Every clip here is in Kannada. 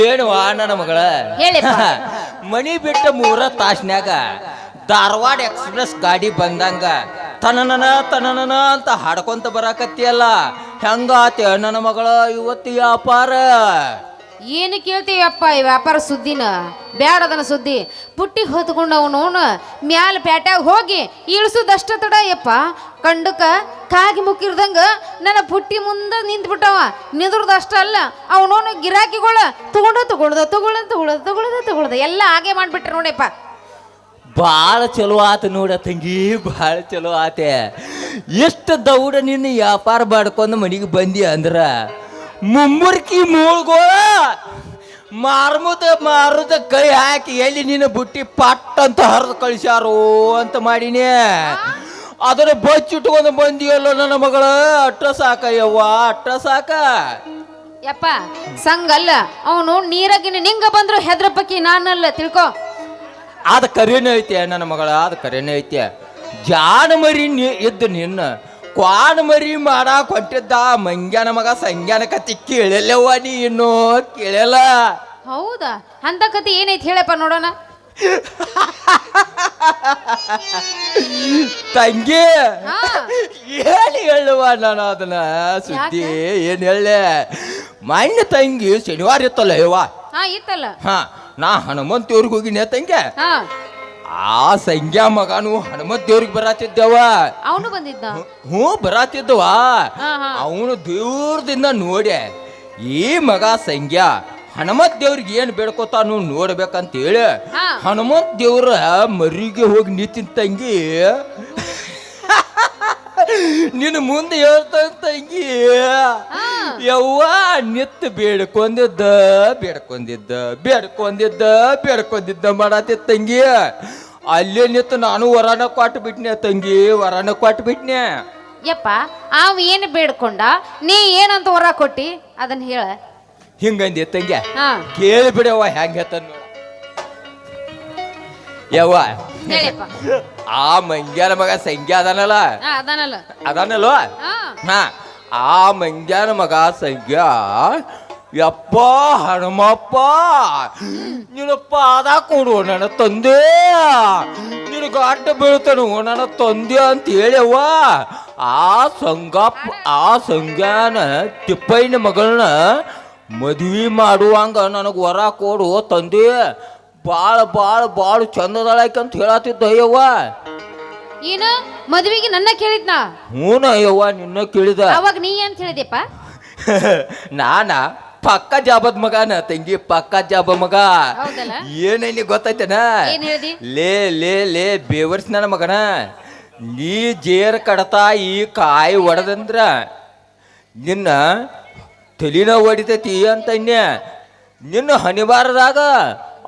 ಏನು ನನ್ನ ಮಗಳ? ಮಣಿ ಮನಿ ಬಿಟ್ಟ ಮೂರ ತಾಸ್ನ್ಯಾಗ ಧಾರವಾಡ ಎಕ್ಸ್ಪ್ರೆಸ್ ಗಾಡಿ ಬಂದಂಗ ತನನನ ತನನನ ಅಂತ ಹಾಡ್ಕೊಂತ ಬರಾಕತ್ತಿಯಲ್ಲ. ಹೆಂಗಾತಿ ನನ್ನ ಮಗಳ ಇವತ್ತು ವ್ಯಾಪಾರ? ಏನು ಕೇಳ್ತೀವಪ್ಪ ಈ ವ್ಯಾಪಾರ ಸುದ್ದಿನ? ಬ್ಯಾಡದನ ಸುದ್ದಿ. ಪುಟ್ಟಿಗೆ ಹೊತ್ಕೊಂಡು ಅವನು ಮ್ಯಾಲ ಪ್ಯಾಟ್ಯಾಗ ಹೋಗಿ ಇಳಿಸೋದಷ್ಟ ತಡ ಯಪ್ಪ. ಕಂಡಕ ಕಾಗಿ ಮುಕ್ಕಿರ್ದಂಗ ನನ್ನ ಪುಟ್ಟಿ ಮುಂದೆ ನಿಂತ್ಬಿಟ್ಟವ. ನಿದ್ರದಷ್ಟ ಅಲ್ಲ, ಅವನವನು ಗಿರಾಕಿಗಳ ತಗೊಂಡ ತಗೊಳ್ದ ತಗೊಳ್ದ ತಗೊಳ್ದ ತಗೊಳ್ದ ತಗೊಳ್ದ. ಎಲ್ಲ ಹಾಗೆ ಮಾಡಿಬಿಟ್ರೆ ನೋಡಿಯಪ್ಪ ಭಾಳ ಚಲೋ ಆತ ನೋಡ ತಂಗಿ ಭಾಳ ಚಲೋ ಆತೆ. ಎಷ್ಟು ದೌಡ ನಿನ್ನ ವ್ಯಾಪಾರ ಮಾಡ್ಕೊಂಡು ಮನೆಗೆ ಬಂದಿ ಅಂದ್ರ. ಮುಮ್ಮುರ್ಕಿ ಮೂಳ್ಗೋಳ ಮಾರ್ಮುದ ಮಾರುದ ಕೈ ಹಾಕಿ ಎಲ್ಲಿ ನಿನ್ನ ಬುಟ್ಟಿ ಪಟ್ ಅಂತ ಹರಿದು ಕಳಿಸ್ಯಾರೋ ಅಂತ ಮಾಡೀನಿ. ಅದನ್ನ ಬಚ್ಚಿಟ್ಕೊಂಡು ಬಂದಿಯಲ್ಲ ನನ್ನ ಮಗಳ. ಅಟ್ಟ ಸಾಕ ಯವ್ವ ಅಟ್ಟ ಸಾಕ. ಯಪ್ಪ ಸಂಗಲ್ಲ ಅವನು ನೀರಾಗಿನ ನಿಂಗ ಬಂದ್ರು ಹೆದ್ರಪ್ಪಕ್ಕಿ ನಾನಲ್ಲ ತಿಳ್ಕೊ. ಅದ ಕರೆನೇ ಐತೆ ನನ್ನ ಮಗಳ ಅದ ಕರೆನೇ ಐತೆ. ಜಾನ ಮರಿ ಎದ್ದು ಇದ್ದು ನಿನ್ನ ಕ್ವಾಣ ಮರಿ ಮಾಡಾಕ್ ಹೊಂಟಿದ್ದ ಮಂಗ್ಯಾನ ಮಗ ಸಂಗ್ಯಾನ ಕತಿ ಕೇಳಲ್ಲವ್ವ ನೀ ಇನ್ನು ಕೇಳಲ್ಲ. ಹೌದಾ? ಅಂತ ಕತೆ ಏನೈತಿ ಹೇಳಪ್ಪ ನೋಡೋಣ. ತಂಗಿ ಹಾ. ಹೇಳಿ ಹೇಳುವ ನಾನು ಅದನ್ನ? ಸುದ್ದಿ ಏನ್ ಹೇಳೆ ಮಣ್ಣ ತಂಗಿ ಶನಿವಾರ ಇತ್ತಲ್ಲ ಯವ್ವ ಹಾ ಇತ್ತಲ್ಲ. ಹಾ ನಾ ಹನುಮಂತ ಇವ್ರಿಗೆ ಹೋಗಿನ ತಂಗೆ. ಹಾ. ಆ ಸಂಗ್ಯಾ ಮಗನು ಹನುಮತ್ ದೇವ್ರಿಗೆ ಬರಾತಿದ್ದವ. ಅವನು ಬಂದಿದ್ದ ಹ್ಞೂ ಬರಾತಿದ್ದವ. ಅವನು ದೇವ್ರದಿಂದ ನೋಡೆ ಈ ಮಗ ಸಂಗ್ಯಾ ಹನುಮತ್ ದೇವ್ರಿಗೆ ಏನು ಬೇಡ್ಕೋತಾನು ನೋಡ್ಬೇಕಂತ ಹೇಳಿ. ಹನುಮಂತ ದೇವ್ರ ಮರಿಗೆ ಹೋಗಿ ನಿಂತಿನ ತಂಗಿ ನಿನ್ನ ಮುಂದೆ ಹೇಳ್ತಾನ ತಂಗಿ. ಯವ್ವ ನಿತ್ತು ಬೇಡ್ಕೊಂಡಿದ್ದ ಬೇಡ್ಕೊಂಡಿದ್ದ ಬೇಡ್ಕೊಂಡಿದ್ದ ಬೇಡ್ಕೊಂಡಿದ್ದ ಮಾಡತ್ತೆ ತಂಗಿ. ಅಲ್ಲೇ ನಿತ್ತು ನಾನು ವರಾನ ಕೊಟ್ಟು ಬಿಟ್ನೆ ತಂಗಿ ವರಾನ ಕೊಟ್ಟು ಬಿಟ್ನೆ. ಯಪ್ಪ ಅವ ಏನು ಬೇಡ್ಕೊಂಡ? ನೀ ಏನಂತ ಹೊರ ಕೊಟ್ಟಿ? ಅದನ್ನ ಹೇಳ. ಹಿಂಗಂದಿ ತಂಗಿ. ಹಾ. ಕೇಳಿ ಬಿಡವ್ವ ಹೆಂಗ ಯವ್ವ. ಹೇಳಪ್ಪ. ಆ ಮಂಗ್ಯಾನ ಮಗ ಸಂಖ್ಯೆ ಅದಾನಲ್ಲ? ಅದಾನಲ್ಲ. ಅದಾನಲ್ವ ಹಾ. ಹಾ. ಆ ಮಂಗ್ಯಾನ ಮಗ ಸಂಖ್ಯಾ ಯಪ್ಪ ಹನುಮಪ್ಪ ನಿನ್ನ ಪಾದ ಕೊಡು ನನ್ನ ತಂದೆ. ನಿನ್ನ ಗಾಟ ಬೀಳ್ತಾನು ನನ್ನ ತಂದೆ ಅಂತ ಹೇಳ್ಯವ್ವ ಆ ಸಂಗಪ್ಪ ಆ ಸಂಗ್ಯಾನ ತಿಪ್ಪಯ್ಯನ ಮಗಳನ್ನ ಮದುವೆ ಮಾಡುವಂಗ ನನಗೆ ವರ ಕೊಡು ತಂದೆ. ಭಾಳ ಭಾಳ ಭಾಳ ಚಂದದಳಾಯ್ಕೆ ಅಂತ ಹೇಳತ್ತಿದ್ದ ಅಯ್ಯವ್ವ. ಏನ? ಮದುವೆಗೆ ನನ್ನ ಕೇಳಿದ್ನ? ಹ್ಞೂನ ಅಯ್ಯವ್ವ ನಿನ್ನ ಕೇಳಿದ. ಅವಾಗ ನೀ ಅಂತ ಹೇಳಿದೆಪ್ಪ ನಾನ ಪಕ್ಕ ಜಾಬದ್ ಮಗನ ತಂಗಿ ಪಕ್ಕ ಜಾಬ ಮಗ. ಹೌದಲ್ಲ? ಏನೇನಿ ಗೊತ್ತೈತೇನ ಏನ್ ಹೇಳ್ದಿ? ಲೇ ಲೇ ಲೇ ಬೇವರ್ಸ್ ನನ್ನ ಮಗನ. ನೀ ಜೇರ್ ಕಡತಾ ಈ ಕಾಯಿ ಒಡದಂದ್ರ ನಿನ್ನ ತಲಿನ ಹೊಡಿತೈತಿ ಅಂತ ನಿನ್ನ ಹನಿವಾರದಾಗ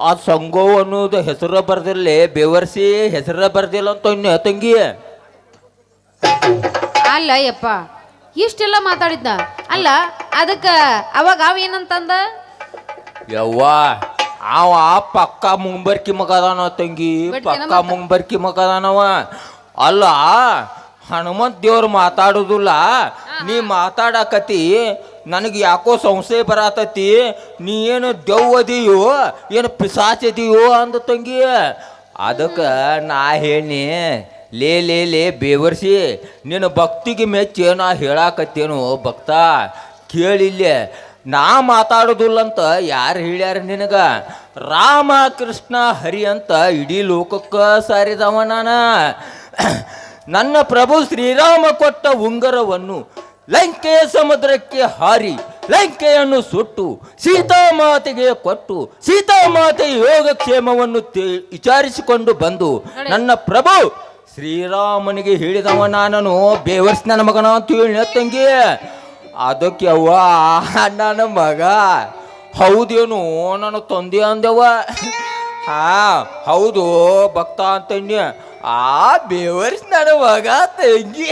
ಆ ಸಂಗೋ ಅನ್ನೋದು ಹೆಸರು ಬರ್ದಿರ್ಲಿ ಬೆವರ್ಸಿ ಹೆಸರ ಬರ್ದಿಲ್ಲ ಅಂತ ಇನ್ನು ತಂಗಿ. ಅಲ್ಲ ಯಪ್ಪ ಇಷ್ಟೆಲ್ಲ ಮಾತಾಡಿದ್ನ? ಅಲ್ಲ ಅದಕ್ಕೆ ಅವಾಗ ಅವ ಏನಂತಂದ? ಯವ್ವ ಅವ ಪಕ್ಕ ಮುಂಬರ್ಕಿ ಮಗದಾನ ತಂಗಿ ಪಕ್ಕ ಮುಂಬರ್ಕಿ ಮಗದಾನವ. ಅಲ್ಲ ಹನುಮಂತ ದೇವ್ರು ಮಾತಾಡುದಿಲ್ಲ. ನೀ ಮಾತಾಡಕತಿ ನನಗೆ ಯಾಕೋ ಸಂಶಯ ಬರತತಿ, ನೀ ಏನು ದೆವ್ವದಿಯೋ ಏನು ಪಿಸಾಚದಿಯೋ ಅಂದ ತಂಗಿ. ಅದಕ್ಕೆ ನಾ ಹೇಳಿ ಲೇ ಲೇ ಲೇ ಬೇವರ್ಸಿ ನಿನ್ನ ಭಕ್ತಿಗೆ ಮೆಚ್ಚಿ ನಾ ಹೇಳಾಕತ್ತೇನು ಭಕ್ತ? ಕೇಳಿಲ್ಲೇ ನಾ ಮಾತಾಡೋದಿಲ್ಲ ಅಂತ ಯಾರು ಹೇಳ್ಯಾರ ನಿನಗ? ರಾಮ ಕೃಷ್ಣ ಹರಿ ಅಂತ ಇಡೀ ಲೋಕಕ್ಕೆ ಸಾರಿದವ ನಾನ. ನನ್ನ ಪ್ರಭು ಶ್ರೀರಾಮ ಕೊಟ್ಟ ಉಂಗರವನ್ನು ಲಂಕೆಯ ಸಮುದ್ರಕ್ಕೆ ಹಾರಿ ಲಂಕೆಯನ್ನು ಸುಟ್ಟು ಸೀತಾಮಾತೆಗೆ ಕೊಟ್ಟು ಸೀತಾಮಾತೆ ಯೋಗಕ್ಷೇಮವನ್ನು ವಿಚಾರಿಸಿಕೊಂಡು ಬಂದು ನನ್ನ ಪ್ರಭು ಶ್ರೀರಾಮನಿಗೆ ಹೇಳಿದವ ನಾನು ಬೇವರ್ಸ್ ನನ್ನ ಮಗನ ಅಂತ ಹೇಳಿ ತಂಗಿ. ಅದಕ್ಕೆ ಅವ್ವ ನನ್ನ ಮಗ ಹೌದೇನು ನನ್ನ ತಂದೆ ಅಂದವ. ಹಾ ಹೌದು ಭಕ್ತ ಅಂತಂದ್ಯ ಆ ಬೇವರ್ಸ್ ನನ್ನ ಮಗ ತಂಗಿ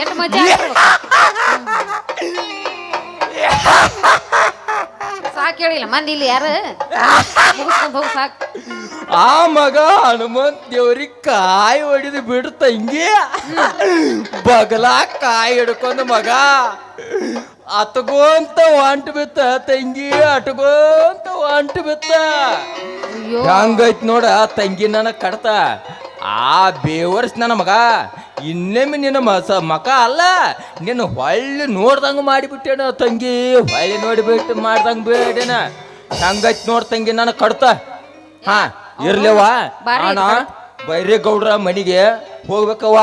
ಎಷ್ಟು ಮಜಾ ಸಾಕು ಹೇಳಿಲ್ಲ ಮಂದಿ ಇಲ್ಲಿ ಯಾರು? ಮುಗಿಸ್ಕೊಂಡು ಹೋಗಿ ಸಾಕು. ಆ ಮಗ ಹನುಮಂತ ದೇವ್ರಿಗೆ ಕಾಯಿ ಹೊಡಿದು ಬಿಡು ತಂಗಿ ಬಗಲ ಕಾಯಿ ಹಿಡ್ಕೊಂಡು ಮಗ. ಅತಗೋಂತ ವಾಂಟ್ ಬಿತ್ತ ತಂಗಿ ಅಟ್ಗೋಂತ ವಾಂಟ್ ಬಿತ್ತ. ಹಂಗೈತ್ ನೋಡ ತಂಗಿ ನನ್ನ ಕಡ್ತ ಆ ಬೇವರ್ಸ್ ನನ್ನ ಮಗ. ಇನ್ನೊಮ್ಮೆ ನಿನ್ನ ಮಸ ಮಕ ಅಲ್ಲ ನಿನ್ನ ಹೊಳ್ಳಿ ನೋಡ್ದಂಗೆ ಮಾಡಿಬಿಟ್ಟೇನ ತಂಗಿ. ಹೊಳ್ಳಿ ನೋಡಿಬಿಟ್ಟು ಮಾಡ್ದಂಗೆ ಬೇಡೇನ. ಹಂಗೈತ್ ನೋಡ್ ತಂಗಿ ನನ್ನ ಕಡ್ತ. ಹಾ ಇರ್ಲೇವ? ಬಾರಿ ಅಣ್ಣ ಬೈರೇಗೌಡ್ರ ಮನಿಗೆ ಹೋಗ್ಬೇಕವ್ವ.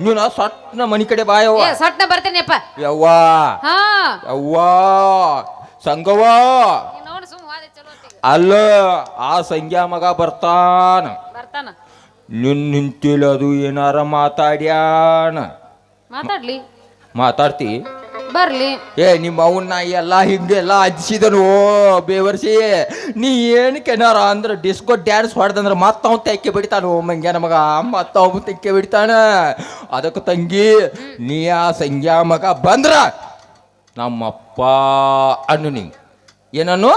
ನೀನು ಸಟ್ನ ಮನಿ ಕಡೆ ಬಾಯವ್ವ ಸಟ್ನ ಬರ್ತೇನೆಪ್ಪ ಯವ್ವ. ಯವ್ವ. ಸಂಗವ್ವ. ಅಲ್ಲ ಆ ಸಂಗ್ಯಾ ಮಗ ಬರ್ತಾನ. ಬರ್ತಾನ. ನಿನ್ ನಿಂತಿಲ್ಲ ಅದು ಏನಾರ ಮಾತಾಡ್ಯಾನ? ಮಾತಾಡ್ಲಿ. ಮಾತಾಡ್ತಿ? ಬರ್ಲಿ. ಏ ನಿಮ್ಮ ಅವನ್ನ ಎಲ್ಲ ಹಿಂಗೆಲ್ಲ ಓ ಬೇವರ್ಸಿ ನೀ ಏನು ಕೆನಾರ ಅಂದ್ರೆ ಡಿಸ್ಕೋ ಡ್ಯಾನ್ಸ್ ಹೊಡೆದಂದ್ರೆ ಮತ್ತ ಅವ್ನು ತೆಕ್ಕೆ ಬಿಡ್ತಾನು? ಮಂಗೆ ನಮಗ ಮತ್ತ ಅವ್ನು ತೆಕ್ಕೆ ಬಿಡ್ತಾನ. ಅದಕ್ಕೆ ತಂಗಿ ನೀ ಆ ಸಂಗ್ಯಾ ಮಗ ಬಂದ್ರ ನಮ್ಮಪ್ಪ ಅನ್ನು ನೀ. ಏನನ್ನು?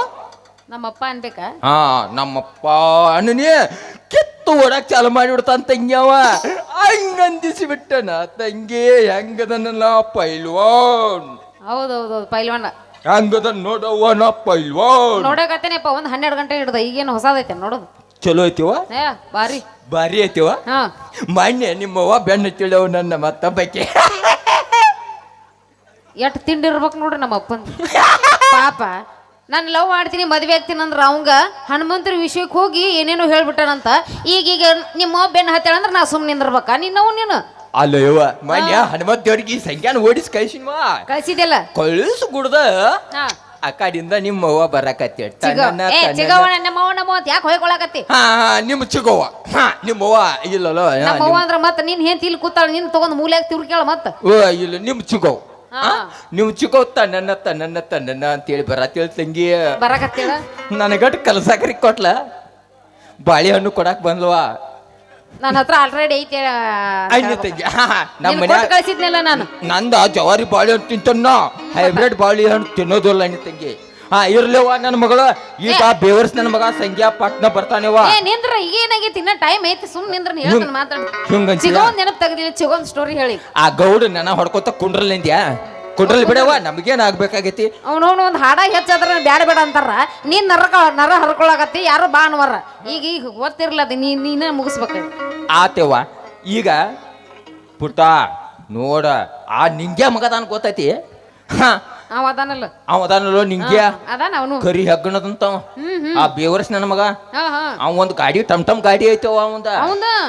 ನಮ್ಮಪ್ಪ ಅನ್ಬೇಕಾ? ಹಾ ನಮ್ಮಪ್ಪ ಅಣ್ಣನೇ ಕಿತ್ತು ಓಡಕ್ ಚಾಲು ಮಾಡಿಬಿಡ್ತಾನ ತಂಗ್ಯವ. ಹಂಗಂದಿಸಿ ಬಿಟ್ಟನ. ತಂಗಿ ಹೆಂಗದನ್ನ ಪೈಲ್ವಾನ್. ಹೌದೌದೌದು ಪೈಲ್ವಾನ. ಹೆಂಗದ ನೋಡವ್ವ ನಾ ಪೈಲ್ವಾನ್. ನೋಡಕತ್ತೇನಪ್ಪ ಒಂದ್ ಹನ್ನೆರಡು ಗಂಟೆ ಹಿಡ್ದ ಈಗೇನು ಹೊಸದೈತೆ ನೋಡೋದು. ಚಲೋ ಐತಿವ ಏ ಬಾರಿ. ಭಾರಿ ಐತಿವ ಹಾ. ಮೊನ್ನೆ ನಿಮ್ಮವ್ವ ಬೆನ್ನು ತಿಳಿಯವ್ ನನ್ನ ಮತ್ತೊಬ್ಬಕ್ಕೆ ಎಷ್ಟ್ ತಿಂಡಿ ಇರ್ಬೇಕು ನೋಡ್ರಿ ನಮ್ಮ ಅಪ್ಪನ್ ಪಾಪ. ನಾನು ಲವ್ ಮಾಡ್ತೀನಿ ಮದುವೆ ಆಗ್ತೀನಿ ಅಂದ್ರೆ ಅವಂಗ ಹನುಮಂತರ ವಿಷಯಕ್ಕೆ ಹೋಗಿ ಏನೇನೋ ಹೇಳ್ಬಿಟ್ಟಾನಂತ. ಈಗೀಗ ನಿಮ್ಮ ಬೆನ್ನ ಹತ್ತಾಳ ಅಂದ್ರೆ ನಾ ಸುಮ್ಮನೆ ನಿಂದಿರ್ಬೇಕಾ. ನಿನ್ನವು ನೀನು. ಅಲ್ಲೋ ಮನ್ಯ ಹನುಮತ್ ದೇವ್ರಿಗೆ ಈ ಸಂಖ್ಯಾನ ಓಡಿಸಿ ಕಳ್ಸಿನ್ವ? ಕಳಿಸಿದೆಲ್ಲ ಕಳಿಸು ಗುಡ್ದ. ಆ ಕಡೆಯಿಂದ ನಿಮ್ಮವ್ವ ಬರಕತ್ತಿ. ಚಿಗ. ಏ ಚಿಗವಣ ನಮ್ಮವ್ವ ನಮ್ಮವ್ವ ಯಾಕೆ ಹೊಯ್ಕೊಳಕತ್ತಿ? ಹಾ ಹಾ, ನಿಮ್ಮ ಚಿಗವ್ವ. ಹಾ ನಿಮ್ಮವ್ವ ಇಲ್ಲಲ್ಲ ಹಾ, ನಮ್ಮವ್ವ ಅಂದ್ರೆ ಮತ್ತೆ ನಿನ್ನ ಹೆಂತ ಇಲ್ಲಿ ಕೂತಾಳ ನಿನ್ನ ತಗೊಂಡ್ ಮೂಲ್ಯಾಗ ತಿರ್ಕೇಳ ಮತ್ತ. ಓ ಇಲ್ಲ ನಿಮ್ಮ ಚಿಗವ್ ಹಾ. ನಿಮ್ಮ ನನ್ನತ್ತ ನನ್ನತ್ತ ನನ್ನ ಅಂತೇಳಿ ಬರತ್ತೇಳಿ ತಂಗಿ. ಬರಕತ್ತೇಳ? ನನಗಟ್ ಕಲಸಾಕ್ರಿ ಕೊಟ್ಲ. ಬಾಳೆಹಣ್ಣು ಕೊಡಾಕ್ ಬಂದ್ಲವಾ ನನ್ನ ಹತ್ರ ಆಲ್ರೆಡಿ ಐತೆ ಕಳಿಸಿದ್ನಲ್ಲ ತಂಗಿ ನಮ್ಮ ನಿನ್ ಮನ್ಯಾಗ ನಾನು. ನಂದ ಜವಾರಿ ಬಾಳೆಹಣ್ಣು ತಿಂತನ್ನ ಹೈಬ್ರಿಡ್ ಬಾಳೆಹಣ್ಣು ತಿನ್ನೋದಿಲ್ಲ ಅಣ್ಣ ತಂಗಿ. ಹಾ ಇರ್ಲೇವ ನನ್ನ ಮಗಳು. ಈಗ ಬೇವರ್ಸ್ ನನ್ನ ಮಗ ಸಂಖ್ಯಾ ಪಟ್ನ ಬರ್ತಾನೆವ ಏ ನಿಂದ್ರ ಏನಾಗೈತಿ ಇನ್ನ ಟೈಮ್ ಐತಿ ಸುಮ್ ನಿಂದ್ರ ನೀ ಹೇಳ್ತಾನೆ ಮಾತಾಡ. ಹಿಂಗಂತೀಯ? ಚಿಗೋನ್ ನೆನಪ್ ತೆಗ್ದಿಲ್ಲ ಚಿಗೋನ್ ಸ್ಟೋರಿ ಹೇಳಿ. ಆ ಗೌಡ ನನ್ನ ಹೊಡ್ಕೊತ ಕುಂಡ್ರಲ್ಲಿಂದ್ಯಾ ಕುಂಡ್ರಲ್ಲಿ ಬಿಡವ ನಮಗೇನ್ ಆಗ್ಬೇಕಾಗೈತಿ? ಅವನವನು ಒಂದು ಹಾಡ ಹೆಚ್ಚಾದ್ರ ಬ್ಯಾಡ ಬೇಡ ಅಂತಾರ. ನೀನ್ ನರಕ ನರ ಹರ್ಕೊಳಕತ್ತಿ ಯಾರು ಬಾ ಅನ್ವರ. ಈಗ ಈಗ ಗೊತ್ತಿರ್ಲ ಅದು ನೀ ನೀನೇ ಮುಗಿಸ್ಬೇಕು. ಆತೆವ್ವ. ಈಗ ಪುಟ್ಟ ನೋಡ ಆ ನಿಂಗ್ಯ ಮಗದಾನ ಗೊತ್ತೈತಿ? ಹಾ ಅವ ಅದಾನಲ್ಲ. ಅವ ಅದಾನಲ್ಲೋ ಅದಾನ ಅವನು. ಕರಿ ಹೆಗ್ಗಣದಂತವ. ಆ ಬೇವರ್ಸ್ ನನ್ನ ಮಗ ಅವ ಒಂದು ಗಾಡಿ ಟಮ್ ಟಮ್ ಗಾಡಿ ಐತವ ಅವಂದ.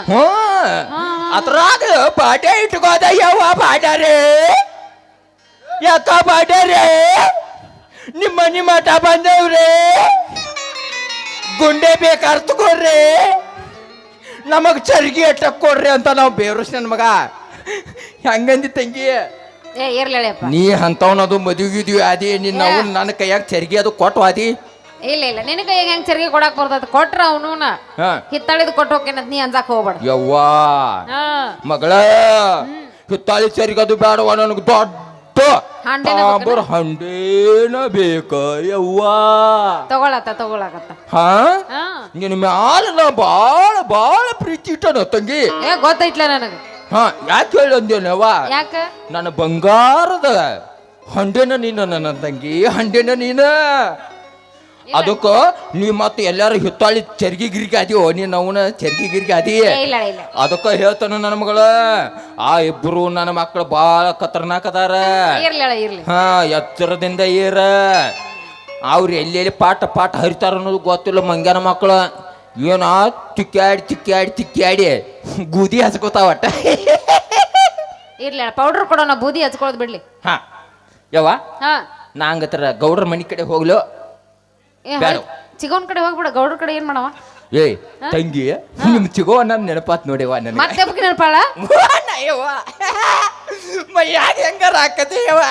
ಹ್ಮ್. ಅದ್ರಾಗ ಪಾಠ ಇಟ್ಕೋದ ಯಾವ ಪಾಟ್ಯಾರೇ ಯಾಕ ಪಾಟ್ಯಾರೇ ನಿಮ್ಮ ಮನಿ ಮಠ ಬಂದವ್ರೆ? ಗುಂಡೆ ಬೇಕಾರ್ ತಗೋರ್ರಿ ನಮಗ್ ಚರ್ಗಿ ಅಟ್ಟಕ್ ಕೊಡ್ರಿ ಅಂತ ನಾವು ಬೇವರ್ಸ್ ನನ್ನ ಮಗ. ಹೆಂಗಂದಿ ತಂಗಿ? ಏ ಇರ್ಲೇಳಪ್ಪ ನೀ ಅಂತವನದು ಮದುವಿದ್ವಿ ಅದಿ ನಿನ್ನ ಅವ್ನ್ ನನ್ನ ಕೈಯಾಗ ಚರ್ಗಿ ಅದು ಕೊಟ್ಟು ಅದಿ ಇಲ್ಲ ಇಲ್ಲ. ನಿನ್ನ ಕೈಯಾಗ ಹೆಂಗ್ ಚರ್ಗಿ ಕೊಡಕ್ ಬರ್ತದ ಕೊಟ್ರ ಅವನು ಹಾ. ಹಿತ್ತಳಿದ್ ಕೊಟ್ಟು ಹೋಗ್ತೇನೆ ನೀ ಅಂಜಾಕ ಹೋಗ್ಬೇಡ. ಯವ್ವಾ. ಹಾ. ಮಗಳ ಹಿತ್ತಾಳಿ ಚರ್ಗಿ ಅದು ಬೇಡವ ನನಗೆ? ದೊಡ್ಡ ಹಂಡೆನ ತಾಂಬರ್ ಹಂಡೇನ ಬೇಕ ಯವ್ವಾ. ತಗೊಳತ್ತ ತಗೊಳಕತ್ತ. ಹಾ? ಹಾ. ನಿನ್ನ ಮ್ಯಾಲ ನಾ ಬಾಳ ಬಾಳ ಪ್ರೀತಿ ಇಟ್ಟನ ತಂಗಿ. ಏ ಗೊತ್ತೈತ್ಲ ನನಗೆ. ಹಾ ಯಾಕೆ ಹೇಳಿ ಯಾಕ? ನನ್ನ ಬಂಗಾರದ ಹಂಡೆನ ನೀನ ನನ್ನ ತಂಗಿ ಹಂಡೆನ ನೀನ. ಅದಕ್ಕ ನೀ ಮತ್ತೆ ಎಲ್ಲಾರು ಹಿತ್ತಾಳಿ ಚರ್ಗಿ ಗಿರ್ಗಿ ಆದಿಯೋ ನೀನ್ ಅವನ ಚರ್ಗಿ ಗಿರ್ಗಿ ಆದಿ ಏ, ಇಲ್ಲ ಇಲ್ಲ ಅದಕ್ಕ ಹೇಳ್ತಾನ ನನ್ನ ಮಗಳ. ಆ ಇಬ್ರು ನನ್ನ ಮಕ್ಕಳು ಬಾಳ ಖತರ್ನಾಕ್ ಅದಾರ ಇರ್ಲಿ. ಹಾ ಎತ್ತರದಿಂದ ಏರ ಅವ್ರು ಎಲ್ಲೆಲ್ಲಿ ಪಾಠ ಪಾಠ ಹರಿತಾರ ಅನ್ನೋದು ಗೊತ್ತಿಲ್ಲ ಮಂಗ್ಯಾನ ಮಕ್ಕಳು ಏನ ತಿಕ್ಕಾಡಿ ತಿಕ್ಕಾಡಿ ತಿಕ್ಕಾಡಿ ಗೂದಿ ಹಚ್ಕೋತಾವ ಒಟ್ಟ ಇರ್ಲಿ ಪೌಡರ್ ಕೊಡೋಣ ಬೂದಿ ಹಚ್ಕೊಳ್ಳೋದು ಬಿಡ್ಲಿ. ಹಾ. ಯವ್ವ ಹಾ. ನಾ ಹಂಗತ್ರ ಗೌಡ್ರ ಮನೆ ಕಡೆ ಹೋಗ್ಲು. ಏ ಬ್ಯಾಡ. ಚಿಗೋನ್ ಕಡೆ ಹೋಗ್ಬಿಡ ಗೌಡ್ರ ಕಡೆ ಏನ್ ಮಾಡವ? ಏಯ್ ತಂಗಿ ನಿಮ್ ಚಿಗೋ ನನ್ನ ನೆನಪಾತ್ ನೋಡಿವ ನನಗೆ. ಮತ್ತೆ ಹಬ್ಬಕ್ಕೆ ನೆನಪಾಳ? ಯವ್ವ. ಮೈಯಾಗ ಹೆಂಗಾರ ಹಾಕತಿ ಯವ್ವ.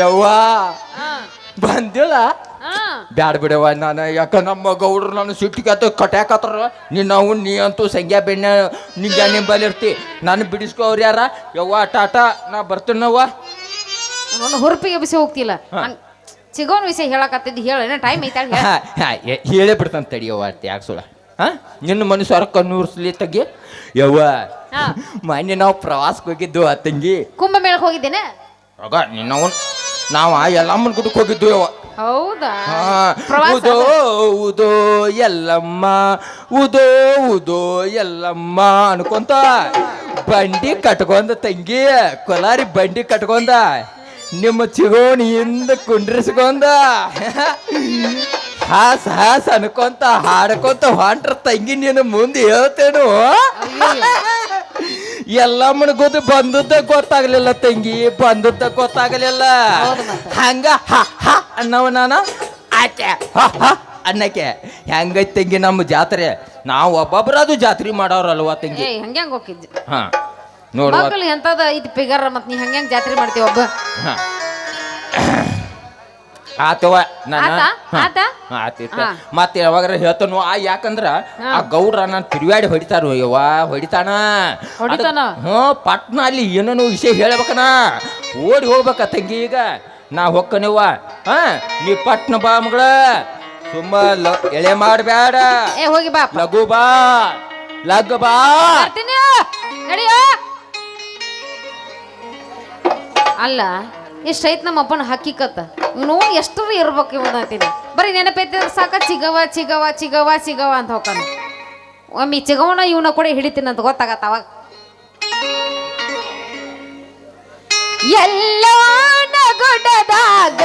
ಯವ್ವ. ಹಾ. ಬಂದಿಲ್ಲ. ಬ್ಯಾಡ ಬಿಡವ ನಾನು ಯಾಕ ನಮ್ಮ ಗೌಡ್ರು ನಾನು ಸಿಟ್ಟಿಗೆ ಕಟ್ಯಾಕತ್ತಾರ? ನೀನು ನಾವು ನೀ ಅಂತೂ ಸಂಖ್ಯಾ ಬೆಣ್ಣೆ ನಿಂಗೆ ನಿಂಬಲ್ಲಿ ಇರ್ತಿ. ನಾನು ಬಿಡಿಸ್ಕೋ ಅವ್ರು ಯಾರ? ಯವ್ವ ಟಾಟಾ ನಾ ಬರ್ತೀನವ್ವ ನನ್ನ ಹುರುಪಿಗೆ ಬಿಸಿ ಹೋಗ್ತಿಲ್ಲ. ಸಿಗೋನ್ ವಿಷಯ ಹೇಳಕತ್ತಿದ್ದು ಹೇಳ ಟೈಮ್ ಐತಾಳ ಹೇಳ. ಹೇಳೇ ಬಿಡ್ತಾನೆ ತಡಿಯವ್ವ ಯಾಕೆ ಸುಳ ಹಾಂ ನಿನ್ನ ಕಣ್ಣು ಕಣ್ಣೂರ್ಸ್ಲಿ ತಗ್ಗಿ ಯವ್ವ ಹಾ. ಮೊನ್ನೆ ನಾವು ಪ್ರವಾಸಕ್ಕೆ ಹೋಗಿದ್ದು ಆ ತಂಗಿ. ಕುಂಭಮೇಳಕ್ಕೆ ಹೋಗಿದ್ದೇನೆ? ಆಗ ನಿನ್ನವನ್ ನಾವು ಆ ಎಲ್ಲಮ್ಮನ ಗುಡಕ್ಕೆ ಹೋಗಿದ್ದು ಯವ್ವ ಹೌದಾ? ಉದೋ ಉದೋ ಎಲ್ಲಮ್ಮ ಉದೋ ಉದೋ ಎಲ್ಲಮ್ಮ ಅನ್ಕೊಂತ ಬಂಡಿ ಕಟ್ಕೊಂಡ ತಂಗಿ ಕೊಲಾರಿ ಬಂಡಿ ಕಟ್ಕೊಂಡ ನಿಮ್ಮ ಚಿಗೋಣಿಯಿಂದ ಕುಂಡ್ರಿಸ್ಕೊಂಡ ಹಾಸ್ ಹಾಸ್ ಅನ್ಕೊಂತ ಹಾಡ್ಕೊಂತ ಹೊಂಟ್ರ ತಂಗಿ ನೀನು ಮುಂದೆ ಹೇಳ್ತೇನು. ಎಲ್ಲಮ್ಮನ ಗೊತ್ತು ಬಂದದ್ದ ಗೊತ್ತಾಗ್ಲಿಲ್ಲ ತಂಗಿ ಬಂದದ್ದ ಗೊತ್ತಾಗ್ಲಿಲ್ಲ. ಹಂಗ ಹ ಹ ಅನ್ನವ ನಾನು? ಆಕೆ. ಹ ಹ ಅನ್ನಕ್ಕೆ. ಹೆಂಗೈತ್ ತಂಗಿ ನಮ್ಮ ಜಾತ್ರೆ? ನಾವು ಒಬ್ಬೊಬ್ರದು ಜಾತ್ರೆ ಮಾಡೋರಲ್ವಾ ತಂಗಿ? ಹಂಗ್ಯಾಂಗ ಹೋಗಿದ್ದೆ ಹಾ ನೋಡುವ. ಎಂತದ ಇದು ಪಿಗರ್ ಮತ್ ನೀ ಹಂಗ್ಯಾಂಗ ಜಾತ್ರೆ ಮಾಡ್ತೀವಿ ಒಬ್ಬ? ಹಾ. ಆತವ ನಾನು? ಆತ? ಮತ್ತೆ ಯಾವಾಗಾರ ಹೇಳ್ತಾನು ಆ ಯಾಕಂದ್ರ ಆ ಗೌಡ್ರ ನಾನು ತಿರುವಾಡಿ ಹೊಡಿತಾರ ಯವ್ವ ಹೊಡಿತಾನ. ಹೊಡಿತಾನ? ಹ್ಞೂ ಪಟ್ನ ಅಲ್ಲಿ ಏನೇನು ವಿಷಯ ಹೇಳ್ಬೇಕನ? ಓಡಿ ಹೋಗ್ಬೇಕ ತಂಗಿ ಈಗ. ನಾ ಹೊಕ್ಕನಿವ್ವ ಹಾ ನೀ ಪಟ್ನ ಬಾ ಮಗಳ. ಸುಮ್ಮ ಲ- ಎಳೆ ಮಾಡಬೇಡ ಏ ಹೋಗಿ ಬಾ. ಅಪ್ಪ. ಲಘು ಬಾ. ಲಗ್ ಬಾ. ಬರ್ತೀನಿ. ನಡಿಯ. ಅಲ್ಲ ಎಷ್ಟೈತ್ ನಮ್ಮ ಅಪ್ಪನ ಹಕ್ಕಿಕತ್ತ ಇವನು ಎಷ್ಟರ ಇರ್ಬೇಕು ಇವನು ಅಂತೀನಿ. ಬರೀ ನೆನಪೈತಿದ್ರೆ ಸಾಕ, ಚಿಗವ ಚಿಗವ ಚಿಗವ ಚಿಗವ ಅಂತ ಹೋಗ್ತಾನೆ. ಒಮ್ಮೆ ಚಿಗವನ ಇವನ ಕೂಡ ಹಿಡಿತೀನಿ ಅಂತ ಗೊತ್ತಾಗತ್ತ ಅವಾಗ. ಎಲ್ಲ ನಗುಡದಾಗ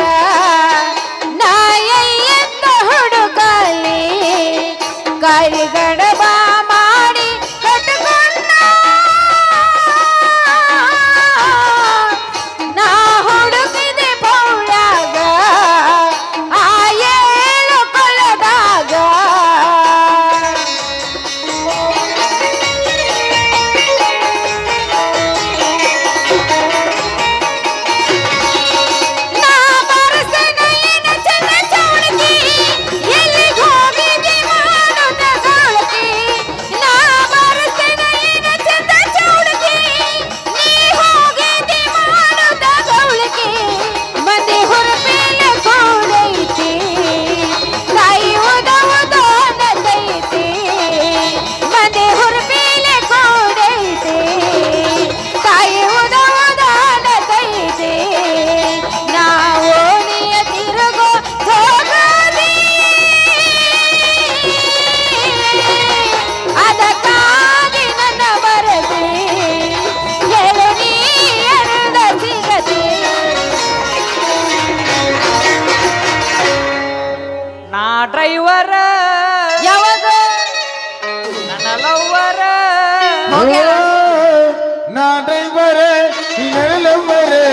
ಡ್ರೈವರ ಯಾವಾಗ ನನ್ನ ಲವ್ವರ ಹೋಗ್ಯಾರ? ನಾ ಡ್ರೈವರೇ ನೆರಳವರೇ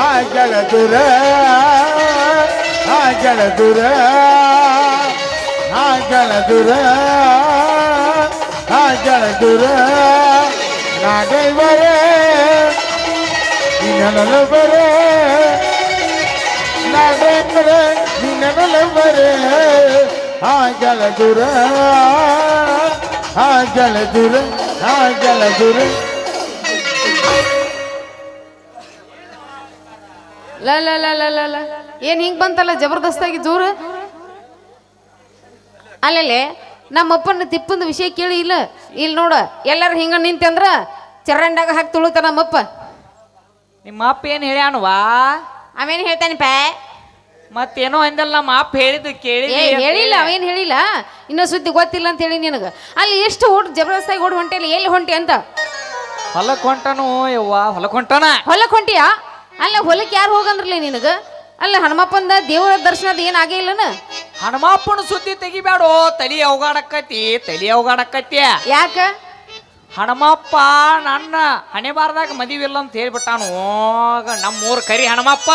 ಆ ಗೆಳದುರ ಆ ಗೆಳದುರ ಆ ಗೆಳದುರ ಆ ಗೆಳದುರ ನಾ ಡ್ರೈವರೇ ನೆರಳವರೇ ನಾ ಡ್ರೈವರೇ ನೆರಳವರೇ ಆ ದುರ ಆ ದುರ ಆ ದುರ ಲ ಲ ಲ ಲ ಲ ಲ. ಏನ್ ಹಿಂಗ್ ಬಂತಲ್ಲ ಜಬರ್ದಸ್ತಾಗಿ ಜೋರು? ಅಲ್ಲಲ್ಲೇ ನಮ್ಮಪ್ಪನ ತಿಪ್ಪಂದ ವಿಷಯ ಕೇಳಿ ಇಲ್ಲ. ಇಲ್ಲಿ ನೋಡ ಎಲ್ಲರೂ ಹಿಂಗ ನಿಂತಂದ್ರ ಚರಂಡಾಗ ಹಾಕಿ ತುಳುತ ನಮ್ಮಪ್ಪ. ನಿಮ್ಮ ಅಪ್ಪ ಏನು ಹೇಳ್ಯಾನವಾ ಅವೇನ್ ಹೇಳ್ತಾನೆ ಪಾ ಮತ್ತೇನೋ ಅಂದಲ್ಲ ನಮ್ಮ ಅಪ್ಪ ಹೇಳಿದ್ದು ಕೇಳಿ ಏ ಹೇಳಿಲ್ಲ ಅವೇನ್ ಹೇಳಿಲ್ಲ? ಇನ್ನೂ ಸುದ್ದಿ ಗೊತ್ತಿಲ್ಲ ಅಂತ ಹೇಳಿ ನಿನಗ. ಅಲ್ಲಿ ಎಷ್ಟು ಓಡ್ ಜಬರ್ದಸ್ತಾಗಿ ಓಡ್ ಹೊಂಟಿಲ್ಲ ಎಲ್ಲಿ ಹೊಂಟಿ ಅಂತ? ಹೊಲಕ್ಕೆ ಹೊಂಟನು ಯವ್ವ ಹೊಲಕ್ಕೆ ಹೊಂಟಾನ? ಹೊಲಕ್ ಹೊಂಟಿಯಾ? ಅಲ್ಲ ಹೊಲಕ್ಕೆ ಯಾರು ಹೋಗಂದ್ರಲ್ಲ ನಿನಗ? ಅಲ್ಲ ಹನುಮಪ್ಪಂದ ದೇವರ ದರ್ಶನದ ಏನ್ ಆಗೇ ಇಲ್ಲನ? ಹನುಮಪ್ಪನ ಸುದ್ದಿ ತೆಗಿಬ್ಯಾಡೋ ತಲಿ ಅವಗಾಡಕ್ಕತಿ ತಲಿ ಅವಗಾಡಕ್ಕತಿ ಯಾಕ? ಹನುಮಪ್ಪ ನನ್ನ ಹಣೆ ಬಾರ್ದಾಗ ಮದಿವಿಲ್ಲ ಅಂತ ಹೇಳ್ಬಿಟ್ಟಾನು. ನಮ್ಮ ಊರ್ ಕರಿ ಹನುಮಪ್ಪ.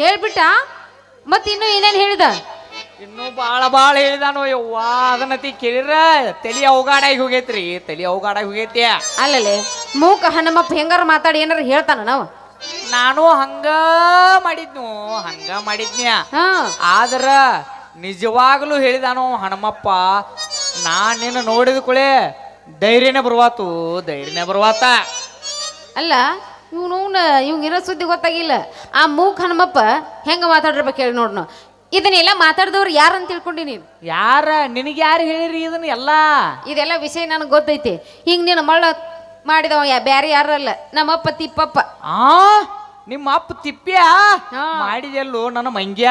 ಹೇಳ್ಬಿಟ್ಟ? ಮತ್ ಇನ್ನು ಏನೇನು ಹೇಳಿದ? ಇನ್ನೂ ಬಾಳ ಬಾಳ ಹೇಳಿದಾನು ಯವ್ವ ಅದನ್ನತಿ ಕೇಳಿರ ತಲಿ ಅವಗಾಡಾಗಿ ಹೋಗೈತ್ರಿ ತಲಿ ಅವಗಾಡಾಗಿ ಹೋಗೈತಿ. ಅಲ್ಲಲೆ ಮೂಕ ಹನುಮಪ್ಪ ಹೆಂಗಾರ ಮಾತಾಡಿ ಏನಾರ ಹೇಳ್ತಾನ ನಾವು? ನಾನು ಹಂಗ ಮಾಡಿದ್ನು ಹಂಗ ಮಾಡಿದ್ನ್ಯ? ಹಾ. ಆದ್ರ ನಿಜವಾಗ್ಲೂ ಹೇಳಿದಾನು ಹನುಮಪ್ಪ ನಾನ್ ನಿನ್ನ ನೋಡಿದ ಕೂಳೆ ಧೈರ್ಯನೇ ಬರುವಾತು ಧೈರ್ಯನೇ ಬರ್ವಾತ. ಅಲ್ಲ ಇವನು ಇವಂಗೆ ಇರೋ ಸುದ್ದಿ ಗೊತ್ತಾಗಿಲ್ಲ. ಆ ಮೂಕ್ ಹನುಮಪ್ಪ ಹೆಂಗ ಮಾತಾಡಿರ್ಬೇಕು ಹೇಳಿ ನೋಡ್ನು ಇದನ್ನೆಲ್ಲ ಮಾತಾಡಿದವ್ರು ಯಾರು ಅಂತ ತಿಳ್ಕೊಂಡಿ ನೀನು? ಯಾರ ನಿನಗೆ ಯಾರು ಹೇಳಿರಿ ಇದನ್ನ ಎಲ್ಲ? ಇದೆಲ್ಲ ವಿಷಯ ನನಗೆ ಗೊತ್ತೈತಿ. ಹಿಂಗೆ ನೀನು ಮಳ್ಳ ಮಾಡಿದವ ಯಾ ಬ್ಯಾರೆ ಯಾರಲ್ಲ ನಮ್ಮಪ್ಪ ತಿಪ್ಪಪ್ಪ. ಆ ನಿಮ್ಮ ಅಪ್ಪ ತಿಪ್ಪ್ಯ? ಹಾ. ಮಾಡಿದೆಲ್ಲೋ ನನ್ನ ಮಂಗ್ಯ?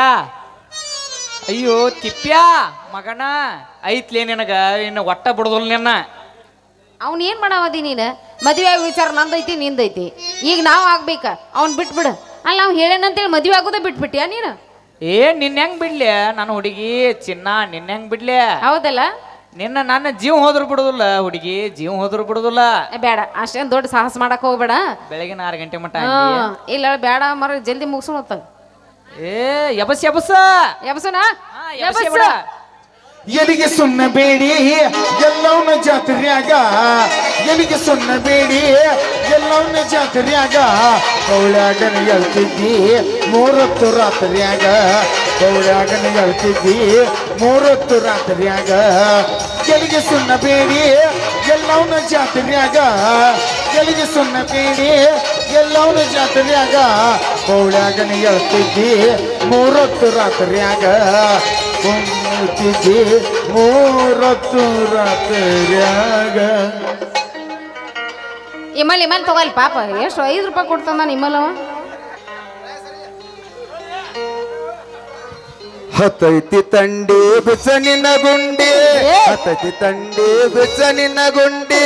ಅಯ್ಯೋ ತಿಪ್ಪ್ಯ ಮಗನ? ಐತ್ಲೇ ನಿನಗ ಇನ್ನು ಒಟ್ಟ ಬಿಡದಲ್ ನಿನ್ನ. ಅವ್ನ ಏನ್ ಮಾಡಾವದಿ ನೀನು? ಮದುವೆ ಆಗೋ ವಿಚಾರ ನಂದೈತಿ ನಿಂದೈತಿ. ಈಗ ನಾವು ಆಗ್ಬೇಕ ಅವ್ನ್ ಬಿಟ್ಬಿಡು. ಅಲ್ಲ ನಾವು ಹೇಳೇನಂತೇಳಿ ಮದುವೆ ಆಗೋದ ಬಿಟ್ಬಿಟ್ಟಿಯಾ ನೀನು? ಏ ನಿನ್ನ ಹೆಂಗ್ ಬಿಡ್ಲಿ? ನನ್ನ ಹುಡುಗಿ ಚಿನ್ನ ನಿನ್ನ ಹೆಂಗ್ ಬಿಡ್ಲಿ? ಹೌದಲ್ಲ? ನಿನ್ನ ನನ್ನ ಜೀವ ಹೋದ್ರು ಬಿಡುದಿಲ್ಲ ಹುಡುಗಿ ಜೀವ ಹೋದ್ರು ಬಿಡುದಿಲ್ಲ. ಏ, ಬೇಡ ಅಷ್ಟೇನ್ ದೊಡ್ಡ ಸಾಹಸ ಮಾಡಕ್ ಹೋಗ್ಬೇಡ. ಬೆಳಗಿನ ಆರು ಗಂಟೆ ಮಟ್ಟ ಹಾ, ಅಂದಿ. ಇಲ್ಲ ಬೇಡ ಮರ ಜಲ್ದಿ ಮುಗಿಸೋಣ ಏ ಎಬಸ್ ಎಬಸ್. ಯಬಸ್ ಹಾ, ಎಬ್ಸೇ ಬಿಡ. ಎಲಿಗೆ ಸುಣ್ಣ ಬೇಡಿ? ಎಲ್ಲವನ್ನ ಜಾತ್ರೆಯಾಗ. ಎಲ್ಲಿಗೆ ಸುಣ್ಣ ಬೇಡಿ? ಎಲ್ಲವನ್ನ ಜಾತ್ರೆಯಾಗ. ಕೌಳ್ಯಾಗನ ಹೇಳ್ತಿದ್ದಿ ಮೂರತ್ತು ರಾತ್ರಿಯಾಗ. ಕೌಳ್ಯಾಗನ ಹೇಳ್ತಿದ್ದಿ ಮೂರತ್ತು ರಾತ್ರಿಯಾಗ. ಎಲ್ಲಿಗೆ ಸುಣ್ಣ ಬೇಡಿ? ಎಲ್ಲವನ್ನ ಜಾತ್ರೆಯಾಗ. ಎಲ್ಲಿಗೆ ಸುಣ್ಣ ಬೇಡಿ? ಎಲ್ಲವನ್ನ ಜಾತ್ರ್ಯಾಗ. ಕೌಳ್ಯಾಗನ ಹೇಳ್ತಿದ್ದಿ ಮೂರತ್ತು ರಾತ್ರಿಯಾಗ. ಕುಂತಿದ್ದಿ ಮೂರತ್ತು ರಾತ್ರಿಯಾಗ ಇಮಲ್ ಇಮಲ್ ತಗೋಲ್ ಪಾಪ. ಎಷ್ಟು ಐದು ರೂಪಾಯಿ ಕೊಡ್ತಾನ ಇಮಲ್ ಅವ? ಹತೈತಿ ತಂಡಿ ಬಿಸನಿನ ನಿನ್ನ ಗುಂಡಿ ಹತೈತಿ ತಂಡಿ ಬಿಸನಿನ ನಿನ್ನ ಗುಂಡಿ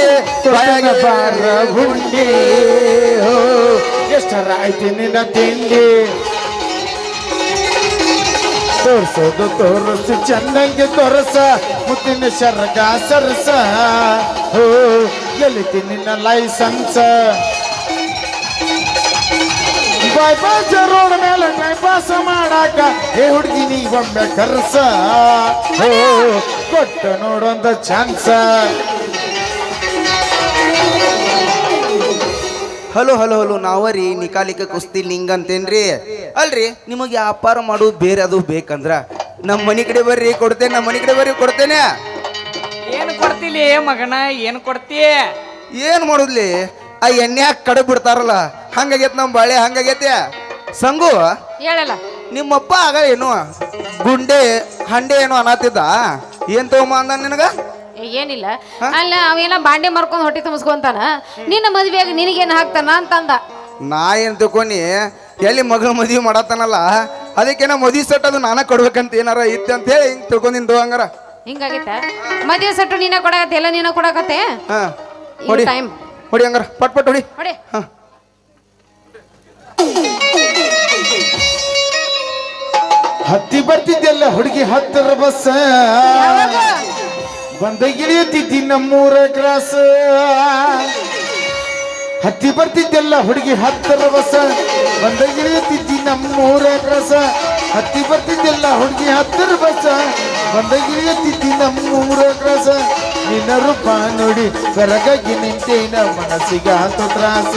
ಬಾರ ಗುಂಡಿ. ಎಷ್ಟರ ಐತಿ ನಿನ್ನ ತಿಂಡಿ? ತೋರ್ಸೋದು ತೋರಿಸು ಚಂದಂಗೆ ತೋರಸ ಮುತ್ತಿನ ಶರ್ಗ ಸರಸ. ಹೋ ಗೆಲಿತಿ ನಿನ್ನ ಲೈಸನ್ಸ್ ಬೈಪಾಸ್ ರೋಡ್ ಮೇಲೆ ಬೈಪಾಸ್ ಮಾಡಾಕ, ಏ ಹುಡುಗಿ ನೀ ಒಮ್ಮೆ ಕರ್ಸ. ಹೋ, ಕೊಟ್ಟ ನೋಡೊಂದ ಚಾನ್ಸ ಹಲೋ ಹಲೋ ಹಲೋ, ನಾವರಿ, ನಿಕಾಲಿಕ ಕುಸ್ತಿ ಲಿಂಗ್ ಅಂತೇನ್ರಿ? ಅಲ್ರಿ ನಿಮಗೆ ವ್ಯಾಪಾರ ಮಾಡೋದು ಬೇರೆ ಅದು ಬೇಕಂದ್ರ ನಮ್ಮ ಮನೆ ಕಡೆ ಬರ್ರಿ ಕೊಡ್ತೇನೆ ನಮ್ಮ ಮನೆ ಕಡೆ ಬರ್ರಿ ಕೊಡ್ತೇನೆ. ಏನ್ ಕೊಡ್ತಿಲಿ ಮಗನ ಏನ್ ಕೊಡ್ತಿ ಏನ್ ಮಾಡುದ್ಲಿ? ಆ ಎಣ್ಣೆ ಕಡೆ ಬಿಡ್ತಾರಲ್ಲ ಹಂಗಾಗೈತ್ ನಮ್ಮ ಬಾಳೆ ಹಂಗಾಗೈತೆ. ಸಂಗು ಹೇಳಲ್ಲ. ನಿಮ್ಮಪ್ಪ ಆಗ ಏನು ಗುಂಡೆ ಹಂಡೆ ಏನು ಅನ್ನತ್ತಿದ್ದ ಏನ್ ತಗೊಂಬ ಅಂದ ನಿನಗ? ಏನಿಲ್ಲ. ಅಲ್ಲ ಅವೇನ ಬಾಂಡೆ ಮಾರ್ಕೊಂಡ್ ಹೊಟ್ಟೆ ತುಂಬಿಸ್ಕೊಂತಾನ? ನಿನ್ನ ಮದ್ವೆಯಾಗ ನಿನಗೇನು ಹಾಕ್ತಾನ ಅಂತಂದ. ನಾ ಏನ್ ತಿಳ್ಕೊನಿ ಎಲ್ಲಿ ಮಗ ಮದುವೆ ಮಾಡತ್ತಾನಲ್ಲ? ಅದಕ್ಕೇನ ನಾ ಮದ್ವಿ ಸೆಟ್ ಅದು ನಾನ ಕೊಡ್ಬೇಕಂತ ಏನಾರ ಇತ್ತು ಅಂತ ಹೇಳಿ ಹಿಂಗ್ ತಿಳ್ಕೊಂಡಿಂದು ಹಂಗಾರ. ಹಿಂಗಾಗಿತ್ತ? ಮದುವೆ ಸಟ್ಟು ನೀನ ಕೊಡಕತ್ತೆ ಎಲ್ಲ ನೀನ ಕೊಡಕತ್ತೆ? ಹಾ ಹೊಡಿ. time. ಹೊಡಿ ಹಂಗಾರ ಪಟ್ ಪಟ್ ಹೊಡಿ. ಹೊಡಿ. ಹಾ. ಹತ್ತಿ ಬರ್ತಿದ್ದೆಲ್ಲ ಹುಡುಗಿ ಹತ್ತರ ಬಸ್. ಬಂದ ಗಿಳಿಯುತ್ತಿದ್ದಿ ನಮ್ಮೂರ ಕ್ರಾಸ್. ಹತ್ತಿ ಬರ್ತಿದ್ದೆಲ್ಲ ಹುಡುಗಿ ಹತ್ತರ ಬಸ್. ಬಂದ ತಿದ್ದಿ ನಮ್ಮೂರ ರಸ. ಹತ್ತಿ ಬರ್ತಿದ್ದೆಲ್ಲ ಹುಡುಗಿ ಹತ್ತರ ಬಸ. ಬಂದಗಿರಿ ತಿದ್ದಿ ನಮ್ಮೂರ ರಸ. ನಿನ್ನ ರೂಪ ನೋಡಿ ಬೆರಗಾಗಿ ನಿಂತೇನ ಮನಸ್ಸಿಗೆ ಆತ ತ್ರಾಸ.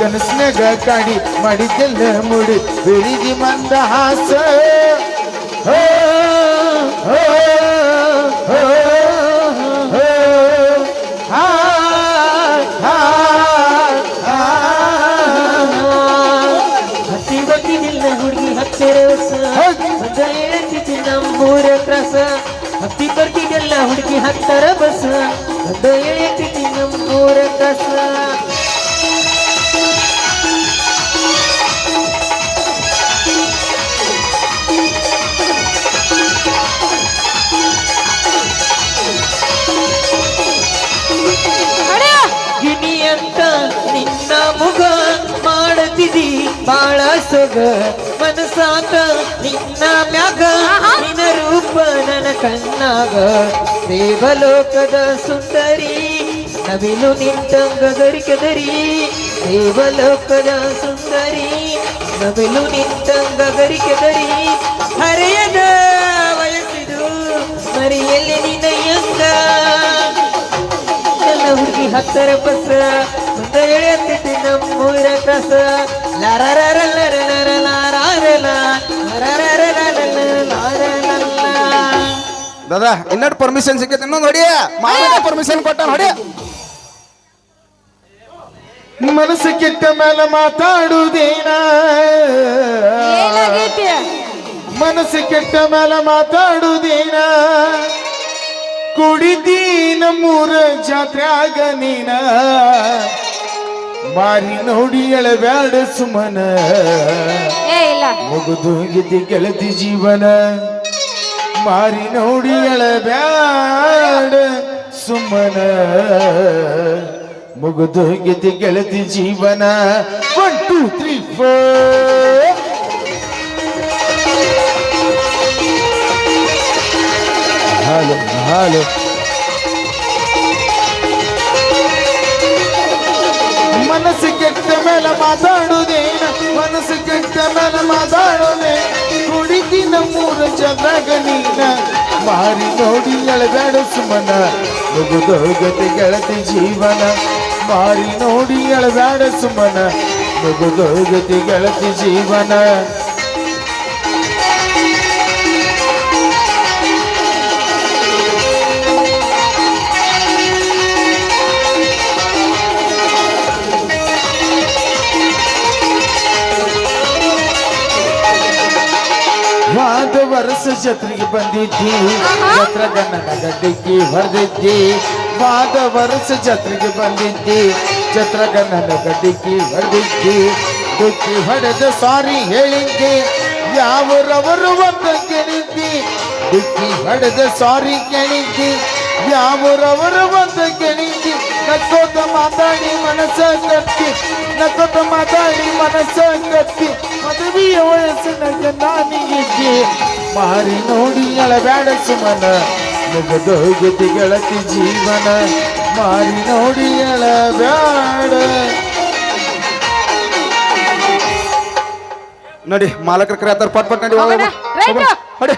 ಕನಸಿನಾಗ ಕಾಡಿ ಮಾಡಿದ್ದೆಲ್ಲ ಮುಡಿ ಬೆಳಿಗ್ಗೆ ಮಂದ ಹಾಸ ಹೋ, ಹೋ, ಹುಡುಗಿ ಹತ್ತರ ಬಸ. ಒಂದ ಕಸ ನಮ್ಮೂರ ಕಸ. ಗಿಣಿ ಅಂತ ನಿನ್ನ ಮುಗ ಮಾಡತಿದಿ ಬಾಳ ಸೊಗ. ಮನಸಾತ ನಿನ್ನ ಮ್ಯಾಗ ನಿನ್ನ ರೂಪ ನನ್ನ ಕಣ್ಣಾಗ. ದೇವಲೋಕದ ಸುಂದರಿ ನವಿಲು ನಿಂತಂಗ ಗರಿಕದರಿ ದೇವಲೋಕದ ಸುಂದರಿ ನವಿಲು ನಿಂತಂಗ ಗರಿಕದರಿ ಹರೆಯದ ವಯಸ್ಸಿದು, ಮರಿಯಲ್ಲಿ ನಿನಯಂಗ ನನ್ನ ಹುಡುಗಿ ಹತ್ತರ ಬಸ ಮುಂದ ನಮ್ಮೂರ ಕಸ. ದಾದಾ ಇನ್ನೊಂದು ಪರ್ಮಿಷನ್ ಸಿಕ್ಕೈತೆ ಇನ್ನೊಂದು ಹೊಡಿ. ಮಾಮೂಲಿ ಪರ್ಮಿಷನ್ ಕೊಟ್ಟ ಹೊಡಿ. ಮನಸ್ಸು ಕೆಟ್ಟ ಮೇಲೆ ಮಾತಾಡುವುದೇನ? ಮನಸ್ಸು ಕೆಟ್ಟ ಮೇಲೆ ಮಾತಾಡುದೇನ ಕುಡಿದೀನ ಮೂರ ಆಗ ನೀನ? ಮಾರಿ ನೋಡಿ ಎಳಬ್ಯಾಡ ಸುಮನ. ಏ ಇಲ್ಲ. ಮುಗಿದು ಗಿದ್ದಿ ಗೆಳತಿ ಜೀವನ. ಮಾರಿ ನೋಡಿ ಬ್ಯಾಡ ಸುಮ್ಮನ ಮುಗಿದು ಗಿದ್ದಿ ಗೆಳತಿ ಜೀವನ. ಒನ್ ಟೂ ತ್ರೀ ಫೋರ್ ಹಾಲು ಹಾಲು. ಮನಸ್ಸು ಕೆಟ್ಟ ಮೇಲೆ ಮಾತಾಡುದೇನ ಮನಸ್ಸು ಕೆಟ್ಟ ಮೇಲೆ ಮಾತಾಡುದೇ ಕುಡಿದಿನ ಮೂರು ಚಂದ್ರಾಗ ನೀನ. ಮಾರಿ ನೋಡಿ ಎಳಬೇಡ ಸುಮನ ಮುಗಿದು ಗತಿ ಗೆಳತಿ ಜೀವನ. ಮಾರಿ ನೋಡಿ ಎಳಬೇಡ ಸುಮನ ಮುಗಿದು ಗತಿ ಗೆಳತಿ ಜೀವನ. ವರ್ಷ ಛತ್ರಿಗೆ ಬಂದಿದ್ದಿ ಜತ್ರ ಗಣ್ಣನ ಗಡ್ಡಿಗೆ ಹೊಡೆದಿದ್ದಿ ವಾದ ವರ್ಷ ಛತ್ರಿಗೆ ಬಂದಿದ್ದಿ ಜತ್ರ ಗಣ್ಣನ ಗಡ್ಡಿಗೆ ಹೊಡೆದಿದ್ದಿ ದುಃಖಿ ಹೊಡೆದ ಸಾರಿ ಹೇಳಿದ್ದಿ ಯಾವರವರು ಒಂದು ಕೇಳಿದ್ದಿ. ದುಃಖಿ ಹೊಡೆದ ಸಾರಿ ಕೇಳಿದ್ದಿ ಯಾವರವರು ಒಂದು ಕೇಳಿದ್ದಿ. ನಕ್ಕೋತ ಮಾತಾಡಿ ಮನಸ್ಸ ಕತ್ತಿ ನಕ್ಕೋತ ಮಾತಾಡಿ ಮನಸ್ಸ ಕತ್ತಿ ಮದುವೆಯ ವಯಸ್ಸಿನಾಗ ನಾನಿಗಿದ್ದೆ ಮಾರಿ ನೋಡಿ ಬ್ಯಾಡ ಸುಮನ. ಮುಗದು ಗತಿ ಗೆಳತಿ ಜೀವನ. ಮಾರಿ ನೋಡಿ ಎಳಬ್ಯಾಡ ನಡಿ ಮಾಲಕರ ಕರೆ ಪಟ್ ಪಟ್ ನಡಿ ಹೋಗೋಣ.